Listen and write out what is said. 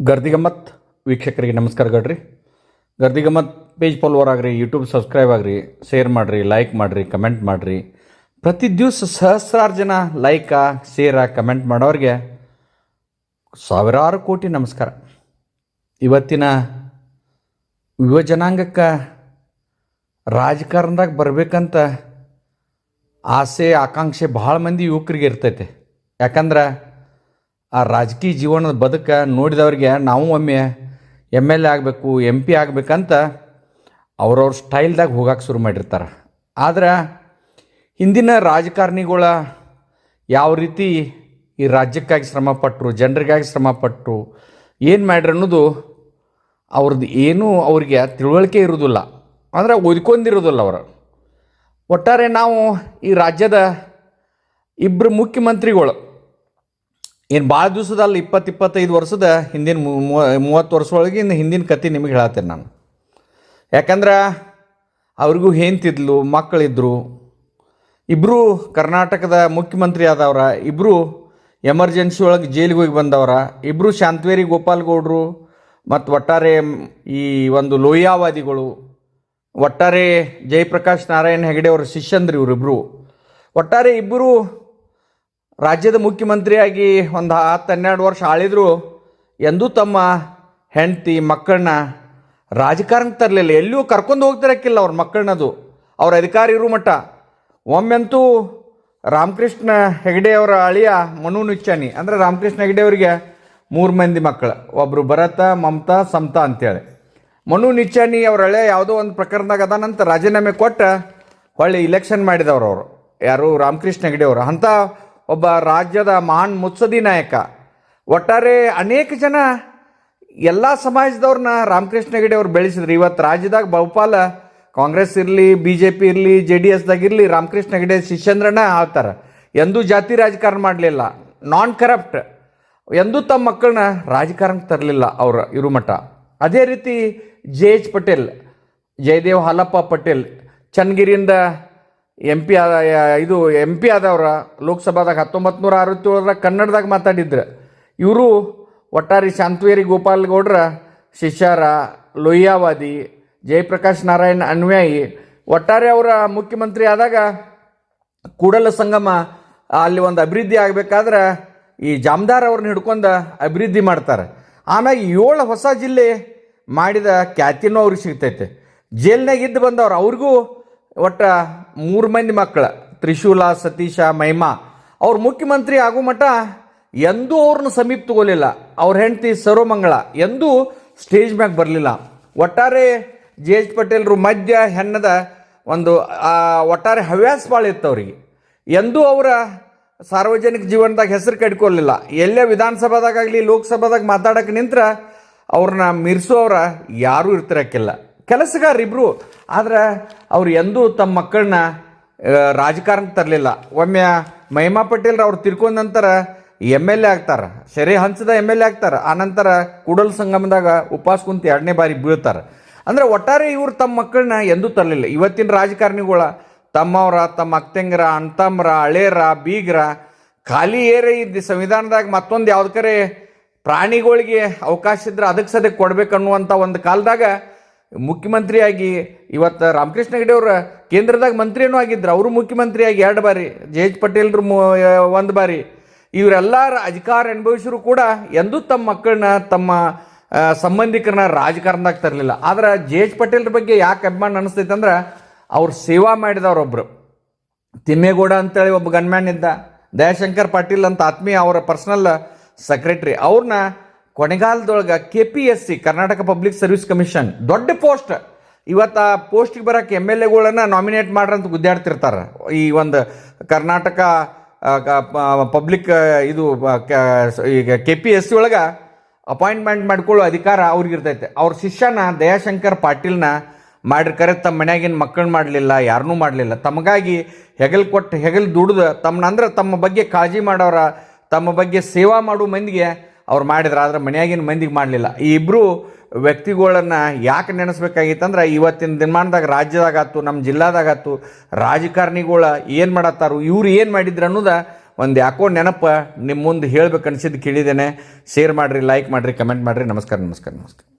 ಗರ್ದಿಗಮ್ಮತ್ ವೀಕ್ಷಕರಿಗೆ ನಮಸ್ಕಾರ ಗಡ್ರಿ. ಗರ್ದಿಗಮ್ಮತ್ ಪೇಜ್ ಫಾಲೋವರ್ ಆಗ್ರಿ ಯೂಟ್ಯೂಬ್ ಸಬ್ಸ್ಕ್ರೈಬ್ ಆಗ್ರಿ ಶೇರ್ ಮಾಡಿರಿ ಲೈಕ್ ಮಾಡಿರಿ ಕಮೆಂಟ್ ಮಾಡಿರಿ. ಪ್ರತಿ ದಿವಸ ಸಹಸ್ರಾರು ಜನ ಲೈಕ ಶೇರ ಕಮೆಂಟ್ ಮಾಡೋರಿಗೆ ಸಾವಿರಾರು ಕೋಟಿ ನಮಸ್ಕಾರ. ಇವತ್ತಿನ ಯುವ ಜನಾಂಗಕ್ಕೆ ರಾಜಕಾರಣದಾಗ ಬರಬೇಕಂತ ಆಸೆ, ಆಕಾಂಕ್ಷೆ ಭಾಳ ಮಂದಿ ಯುವಕರಿಗೆ ಇರ್ತೈತೆ. ಯಾಕಂದ್ರೆ ಆ ರಾಜಕೀಯ ಜೀವನದ ಬದುಕ ನೋಡಿದವ್ರಿಗೆ ನಾವು ಒಮ್ಮೆ ಎಂ ಎಲ್ ಎ ಆಗಬೇಕು ಎಂ ಪಿ ಆಗಬೇಕಂತ ಅವ್ರವ್ರ ಸ್ಟೈಲ್ದಾಗ ಹೋಗಕ್ಕೆ ಶುರು ಮಾಡಿರ್ತಾರೆ. ಆದ್ರೆ ಹಿಂದಿನ ರಾಜಕಾರಣಿಗಳ ಯಾವ ರೀತಿ ಈ ರಾಜ್ಯಕ್ಕಾಗಿ ಶ್ರಮಪಟ್ಟರು ಜನರಿಗಾಗಿ ಶ್ರಮಪಟ್ಟರು ಏನು ಮಾಡ್ರಿ ಅನ್ನೋದು ಅವ್ರದ್ದು ಏನೂ ಅವ್ರಿಗೆ ತಿಳುವಳಿಕೆ ಇರೋದಿಲ್ಲ. ಅಂದರೆ ಓದ್ಕೊಂಡಿರೋದಿಲ್ಲ ಅವರು. ಒಟ್ಟಾರೆ ನಾವು ಈ ರಾಜ್ಯದ ಇಬ್ಬರು ಮುಖ್ಯಮಂತ್ರಿಗಳು ಏನು ಭಾಳ ದಿವಸದಲ್ಲ ಇಪ್ಪತ್ತು ಇಪ್ಪತ್ತೈದು ವರ್ಷದ ಹಿಂದಿನ ಮೂವತ್ತು ವರ್ಷ ಒಳಗಿನ ಹಿಂದಿನ ಕತೆ ನಿಮಗೆ ಹೇಳತ್ತೇನೆ ನಾನು. ಯಾಕಂದ್ರೆ ಅವ್ರಿಗೂ ಹೆಂತಿದ್ಲು ಮಕ್ಕಳಿದ್ರು ಇಬ್ಬರು ಕರ್ನಾಟಕದ ಮುಖ್ಯಮಂತ್ರಿ ಆದವ್ರ ಇಬ್ಬರು ಎಮರ್ಜೆನ್ಸಿ ಒಳಗೆ ಜೈಲಿಗೆ ಹೋಗಿ ಬಂದವರ ಇಬ್ಬರು ಶಾಂತವೇರಿ ಗೋಪಾಲ್ಗೌಡರು ಮತ್ತು ಒಟ್ಟಾರೆ ಈ ಒಂದು ಲೋಹಿಯಾವಾದಿಗಳು, ಒಟ್ಟಾರೆ ಜಯಪ್ರಕಾಶ್ ನಾರಾಯಣ ಹೆಗಡೆ ಅವರ ಶಿಷ್ಯಂದ್ರಿ ಇವರಿಬ್ಬರು ಒಟ್ಟಾರೆ ಇಬ್ಬರು ರಾಜ್ಯದ ಮುಖ್ಯಮಂತ್ರಿಯಾಗಿ ಒಂದು ಹತ್ತು ಹನ್ನೆರಡು ವರ್ಷ ಆಳಿದ್ರು ಎಂದೂ ತಮ್ಮ ಹೆಂಡತಿ ಮಕ್ಕಳನ್ನ ರಾಜಕಾರಣಕ್ಕೆ ತರಲಿಲ್ಲ. ಎಲ್ಲಿಯೂ ಕರ್ಕೊಂಡು ಹೋಗ್ತಿರಕ್ಕಿಲ್ಲ ಅವ್ರ ಮಕ್ಕಳನ್ನದು ಅವ್ರ ಅಧಿಕಾರಿ ಇರು ಮಟ್ಟ. ಒಮ್ಮೆಂತೂ ರಾಮಕೃಷ್ಣ ಹೆಗಡೆಯವರ ಅಳಿಯ ಮನು ನಿಚ್ಚಾನಿ, ಅಂದರೆ ರಾಮಕೃಷ್ಣ ಹೆಗಡೆ ಅವರಿಗೆ ಮೂರು ಮಂದಿ ಮಕ್ಕಳು ಒಬ್ಬರು ಭರತ, ಮಮತಾ, ಸಮತಾ ಅಂತೇಳಿ. ಮನು ನಿಚ್ಚಾನಿ ಅವ್ರ ಯಾವುದೋ ಒಂದು ಪ್ರಕರಣದಾಗ ಅದಾನಂತ ರಾಜೀನಾಮೆ ಕೊಟ್ಟು ಹೊಳ್ಳಿ ಇಲೆಕ್ಷನ್ ಮಾಡಿದವರು ಅವರು. ಯಾರು? ರಾಮಕೃಷ್ಣ ಹೆಗಡೆಯವರು ಅಂಥ ಒಬ್ಬ ರಾಜ್ಯದ ಮಹಾನ್ ಮುತ್ಸದಿ ನಾಯಕ. ಒಟ್ಟಾರೆ ಅನೇಕ ಜನ ಎಲ್ಲ ಸಮಾಜದವ್ರನ್ನ ರಾಮಕೃಷ್ಣ ಹೆಗಡೆ ಅವ್ರು ಬೆಳೆಸಿದ್ರು. ಇವತ್ತು ರಾಜ್ಯದಾಗ ಬಹುಪಾಲ ಕಾಂಗ್ರೆಸ್ ಇರಲಿ ಬಿ ಜೆ ಪಿ ಇರಲಿ, ಜೆ ಡಿ ಎಸ್ದಾಗ ಇರಲಿ ರಾಮಕೃಷ್ಣ ಹೆಗಡೆ ಶಿಷ್ಯಂದ್ರನ ಆಗ್ತಾರೆ ಎಂದೂ ಜಾತಿ ರಾಜಕಾರಣ ಮಾಡಲಿಲ್ಲ. Non corrupt. ಎಂದೂ ತಮ್ಮ ಮಕ್ಕಳನ್ನ ರಾಜಕಾರಣಕ್ಕೆ ತರಲಿಲ್ಲ ಅವರು ಇರು ಮಠ ಅದೇ ರೀತಿ ಜೆ ಎಚ್ ಪಟೇಲ್, ಜಯದೇವ್ ಹಾಲಪ್ಪ ಪಟೇಲ್, ಚನ್ನಗಿರಿಯಿಂದ ಎಂ ಪಿ ಆದ, ಇದು ಎಂ ಪಿ ಆದವ್ರ ಲೋಕಸಭಾದಾಗ ಹತ್ತೊಂಬತ್ತು ನೂರ ಅರವತ್ತೇಳರಾಗ ಕನ್ನಡದಾಗ ಮಾತಾಡಿದ್ರು. ಇವರು ಒಟ್ಟಾರಿ ಶಾಂತವೇರಿ ಗೋಪಾಲ್ಗೌಡ್ರ, ಶಿಷ್ಯಾರ ಲೋಯ್ಯಾವಾದಿ ಜಯಪ್ರಕಾಶ್ ನಾರಾಯಣ್ ಅನ್ವಯಿ, ಒಟ್ಟಾರೆ ಅವರ ಮುಖ್ಯಮಂತ್ರಿ ಆದಾಗ ಕೂಡಲ ಸಂಗಮ ಅಲ್ಲಿ ಒಂದು ಅಭಿವೃದ್ಧಿ ಆಗಬೇಕಾದ್ರೆ ಈ ಜಾಮದಾರ್ ಅವ್ರನ್ನ ಹಿಡ್ಕೊಂಡು ಅಭಿವೃದ್ಧಿ ಮಾಡ್ತಾರೆ. ಆಮ್ಯಾಗ ಏಳು ಹೊಸ ಜಿಲ್ಲೆ ಮಾಡಿದ ಖ್ಯಾತಿನೂ ಅವ್ರಿಗೆ ಸಿಗ್ತೈತೆ. ಜೈಲ್ನಾಗ ಇದ್ದು ಬಂದವ್ರು ಅವ್ರಿಗೂ ಒಟ್ಟ ಮೂರು ಮಂದಿ ಮಕ್ಕಳು ತ್ರಿಶೂಲ, ಸತೀಶ ಮಹಿಮಾ ಅವ್ರು ಮುಖ್ಯಮಂತ್ರಿ ಆಗೋ ಮಠ ಎಂದೂ ಅವ್ರನ್ನ ಸಮೀಪ ತಗೋಲಿಲ್ಲ. ಅವ್ರ ಹೆಂಡತಿ ಸರ್ವಮಂಗಳ ಎಂದೂ ಸ್ಟೇಜ್ ಮ್ಯಾಗ ಬರಲಿಲ್ಲ. ಒಟ್ಟಾರೆ ಜೆ ಎಚ್ ಪಟೇಲ್ರು ಮಧ್ಯ ಹೆಣ್ಣದ ಒಂದು ಒಟ್ಟಾರೆ ಹವ್ಯಾಸ ಭಾಳ ಇತ್ತು ಅವ್ರಿಗೆ. ಎಂದೂ ಅವರ ಸಾರ್ವಜನಿಕ ಜೀವನದಾಗ ಹೆಸರು ಕಟ್ಕೊಳ್ಲಿಲ್ಲ ಎಲ್ಲೇ ವಿಧಾನಸಭಾದಾಗಲಿ ಲೋಕಸಭಾದಾಗ ಮಾತಾಡಕ್ಕೆ ನಿಂತ್ರ ಅವ್ರನ್ನ ಮೀರಿಸೋವ್ರ ಯಾರೂ ಇರ್ತಿರಕ್ಕಿಲ್ಲ. ಕೆಲಸಗಾರ ಇಬ್ರು ಆದ್ರೆ ಅವ್ರು ಎಂದೂ ತಮ್ಮ ಮಕ್ಕಳನ್ನ ರಾಜಕಾರಣ ತರಲಿಲ್ಲ. ಒಮ್ಮೆ ಮಹಿಮಾ ಪಟೇಲ್ ಅವ್ರು ತಿರ್ಕೊಂಡ ನಂತರ ಎಂ ಎಲ್ ಎ ಆಗ್ತಾರೆ. ಸೆರೆ ಹಂಚದ ಎಂ ಎಲ್ ಎ ಆಗ್ತಾರೆ. ಆನಂತರ ಕೂಡಲ್ ಸಂಗಮದಾಗ ಉಪವಾಸ ಕುಂತ ಎರಡನೇ ಬಾರಿ ಬೀಳ್ತಾರೆ. ಅಂದ್ರೆ ಒಟ್ಟಾರೆ ಇವ್ರು ತಮ್ಮ ಮಕ್ಕಳನ್ನ ಎಂದೂ ತರಲಿಲ್ಲ. ಇವತ್ತಿನ ರಾಜಕಾರಣಿಗಳ ತಮ್ಮವ್ರ, ತಮ್ಮ ಅಕ್ತಂಗರ, ಅಣ್ತಮ್ರ, ಹಳೇರ, ಬೀಗ್ರ, ಖಾಲಿ ಏರೆ ಇದ್ದ ಸಂವಿಧಾನದಾಗ ಮತ್ತೊಂದು ಯಾವ್ದಕರೆ ಪ್ರಾಣಿಗಳಿಗೆ ಅವಕಾಶ ಇದ್ರೆ ಅದಕ್ಕೆ ಸದ್ಯಕ್ಕೆ ಕೊಡ್ಬೇಕನ್ನುವಂಥ ಒಂದು ಕಾಲದಾಗ ಮುಖ್ಯಮಂತ್ರಿಯಾಗಿ ಇವತ್ತು ರಾಮಕೃಷ್ಣ ಹೆಗಡೆ ಅವ್ರ ಕೇಂದ್ರದಾಗ ಮಂತ್ರಿಯೂ ಆಗಿದ್ರು. ಅವರು ಮುಖ್ಯಮಂತ್ರಿಯಾಗಿ ಎರಡು ಬಾರಿ ಜೆ ಎಚ್ ಪಟೇಲ್ರು ಒಂದು ಬಾರಿ. ಇವರೆಲ್ಲ ಅಧಿಕಾರ ಅನುಭವಿಸಿದ್ರು ಕೂಡ ಎಂದೂ ತಮ್ಮ ಮಕ್ಕಳನ್ನ ತಮ್ಮ ಸಂಬಂಧಿಕರನ್ನ ರಾಜಕಾರಣದಾಗ ತರಲಿಲ್ಲ. ಆದರೆ ಜೆ ಎಚ್ ಪಟೇಲ್ರ ಬಗ್ಗೆ ಯಾಕೆ ಅಭಿಮಾನ ಅನಿಸ್ತೈತೆ ಅಂದ್ರೆ ಅವ್ರು ಸೇವಾ ಮಾಡಿದವರೊಬ್ಬರು ತಿಮ್ಮೇಗೌಡ ಅಂತೇಳಿ ಒಬ್ಬ ಗನ್ಮ್ಯಾನ್ ಇದ್ದ ದಯಾಶಂಕರ್ ಪಾಟೀಲ್ ಅಂತ ಆತ್ಮೀಯ ಅವರ ಪರ್ಸನಲ್ ಸೆಕ್ರೆಟ್ರಿ. ಅವ್ರನ್ನ ಕೊನೆಗಾಲದೊಳಗೆ K P S C Karnataka public service commission ದೊಡ್ಡ ಪೋಸ್ಟ್. ಇವತ್ತು ಆ ಪೋಸ್ಟಿಗೆ ಬರೋಕ್ಕೆ ಎಂ ಎಲ್ ಎಗಳನ್ನ ನಾಮಿನೇಟ್ ಮಾಡ್ರಂತ ಗುದ್ದಾಡ್ತಿರ್ತಾರೆ. ಈ ಒಂದು ಕರ್ನಾಟಕ ಪಬ್ಲಿಕ್ ಇದು ಈಗ ಕೆ ಪಿ ಎಸ್ ಸಿ ಒಳಗೆ ಅಪಾಯಿಂಟ್ಮೆಂಟ್ ಮಾಡ್ಕೊಳ್ಳೋ ಅಧಿಕಾರ ಅವ್ರಿಗಿರ್ತೈತೆ. ಅವ್ರ ಶಿಷ್ಯನ ದಯಾಶಂಕರ್ ಪಾಟೀಲ್ನ ಮಾಡ್ರಿ ಕರೆ ತಮ್ಮ ಮನ್ಯಾಗಿನ ಮಕ್ಕಳು ಮಾಡಲಿಲ್ಲ ಯಾರನ್ನೂ ಮಾಡಲಿಲ್ಲ. ತಮಗಾಗಿ ಹೆಗಲ್ ಕೊಟ್ಟು ಹೆಗಲ್ ದುಡ್ದು ತಮ್ಮನ್ನ ಅಂದ್ರೆ ತಮ್ಮ ಬಗ್ಗೆ ಕಾಳಜಿ ಮಾಡೋರ, ತಮ್ಮ ಬಗ್ಗೆ ಸೇವಾ ಮಾಡೋ ಮಂದಿಗೆ ಅವ್ರು ಮಾಡಿದ್ರು, ಆದರೆ ಮನೆಯಾಗಿನ ಮಂದಿಗೆ ಮಾಡಲಿಲ್ಲ. ಈ ಇಬ್ಬರು ವ್ಯಕ್ತಿಗಳನ್ನ ಯಾಕೆ ನೆನೆಸ್ಬೇಕಾಗಿತ್ತಂದ್ರೆ, ಇವತ್ತಿನ ದಿನಮಾನದಾಗ ರಾಜ್ಯದಾಗತ್ತು ನಮ್ಮ ಜಿಲ್ಲಾದಾಗತ್ತು ರಾಜಕಾರಣಿಗಳ ಏನು ಮಾಡತ್ತಾರು, ಇವ್ರು ಏನು ಮಾಡಿದ್ರು ಅನ್ನೋದು ಒಂದು ಯಾಕೋ ನೆನಪ ನಿಮ್ಮ ಮುಂದೆ ಹೇಳ್ಬೇಕು ಅನ್ಸಿದ್ದು ಕೇಳಿದ್ದೇನೆ. ಶೇರ್ ಮಾಡಿರಿ ಲೈಕ್ ಮಾಡಿರಿ ಕಮೆಂಟ್ ಮಾಡಿರಿ. ನಮಸ್ಕಾರ ನಮಸ್ಕಾರ ನಮಸ್ಕಾರ.